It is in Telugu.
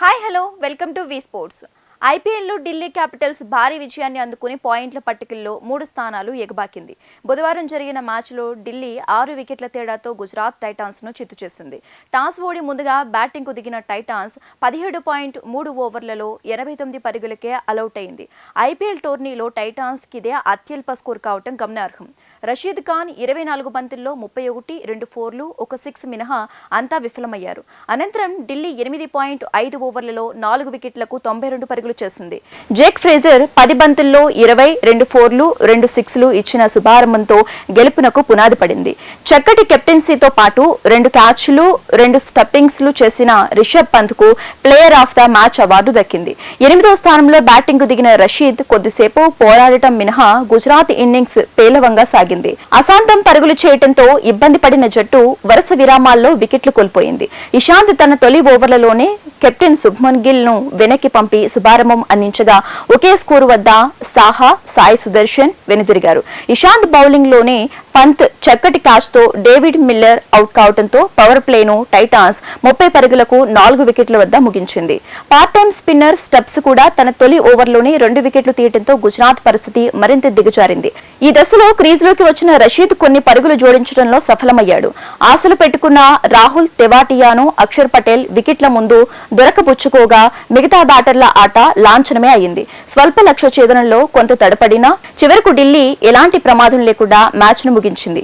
hi hello welcome to V sports ఐపీఎల్లో ఢిల్లీ క్యాపిటల్స్ భారీ విజయాన్ని అందుకుని పాయింట్ల పట్టికల్లో మూడు స్థానాలు ఎగబాకింది. బుధవారం జరిగిన మ్యాచ్లో ఢిల్లీ ఆరు వికెట్ల తేడాతో గుజరాత్ టైటాన్స్ను చిత్తు చేసింది. టాస్ ఓడి ముందుగా బ్యాటింగ్కు దిగిన టైటాన్స్ పదిహేడు పాయింట్ మూడు ఓవర్లలో ఎనభై తొమ్మిది పరుగులకే అలౌట్ అయింది. ఐపీఎల్ టోర్నీలో టైటాన్స్కి ఇదే అత్యల్ప స్కోర్ కావటం గమనార్హం. రషీద్ ఖాన్ ఇరవై నాలుగు బంతుల్లో ముప్పై ఒకటి రెండు ఫోర్లు ఒక సిక్స్ మినహా అంతా విఫలమయ్యారు. అనంతరం ఢిల్లీ ఎనిమిది పాయింట్ ఐదు ఓవర్లలో నాలుగు వికెట్లకు తొంభై రెండు పరుగులు చేసింది. జేక్ ఫ్రేజర్ పది బంతుల్లో ఇరవై రెండు ఫోర్లు రెండు సిక్స్లు ఇచ్చిన శుభారంభంతో గెలుపునకు పునాది పడింది. చక్కటి కెప్టెన్సీతో పాటు రెండు క్యాచ్లు రెండు స్టప్పింగ్స్లు చేసిన Rishabh పంత్కు player of the match award దక్కింది. ఎనిమిదో స్థానంలో బ్యాటింగ్ దిగిన రషీద్ కొద్దిసేపు పోరాడటం మినహా గుజరాత్ ఇన్నింగ్స్ పేలవంగా సాగింది. అశాంతం పరుగులు చేయడంతో ఇబ్బంది పడిన జట్టు వరుస విరామాల్లో వికెట్లు కోల్పోయింది. ఇషాంత్ తన తొలి ఓవర్లలోనే కెప్టెన్ శుభ్మన్ గిల్ను వెనక్కి పంపి ప్రారంభం అందించగా ఒకే స్కోరు వద్ద సాహా సాయి సుదర్శన్ వెనుదిరిగారు. ఇషాంత్ బౌలింగ్లోనే పంత్ చక్కటి క్యాచ్తో డేవిడ్ మిల్లర్ అవుట్ కావడంతో పవర్ ప్లేను టైటాన్స్ ముప్పై పరుగులకు నాలుగు వికెట్ల వద్ద ముగించింది. పార్ట్ టైం స్పిన్నర్ స్టెప్స్ కూడా తన తొలి ఓవర్లోనే రెండు వికెట్లు తీయడంతో గుజరాత్ పరిస్థితి మరింత దిగజారింది. ఈ దశలో క్రీజ్లోకి వచ్చిన రషీద్ కొన్ని పరుగులు జోడించడంలో సఫలమయ్యాడు. ఆశలు పెట్టుకున్న రాహుల్ తెవాటియాను అక్షర్ పటేల్ వికెట్ల ముందు దొరకపుచ్చుకోగా మిగతా బ్యాటర్ల ఆట లాంఛనమే అయింది. స్వల్ప లక్ష్య ఛేదనంలో కొంత తడపడినా చివరకు ఢిల్లీ ఎలాంటి ప్రమాదం లేకుండా మ్యాచ్ను ముగించింది.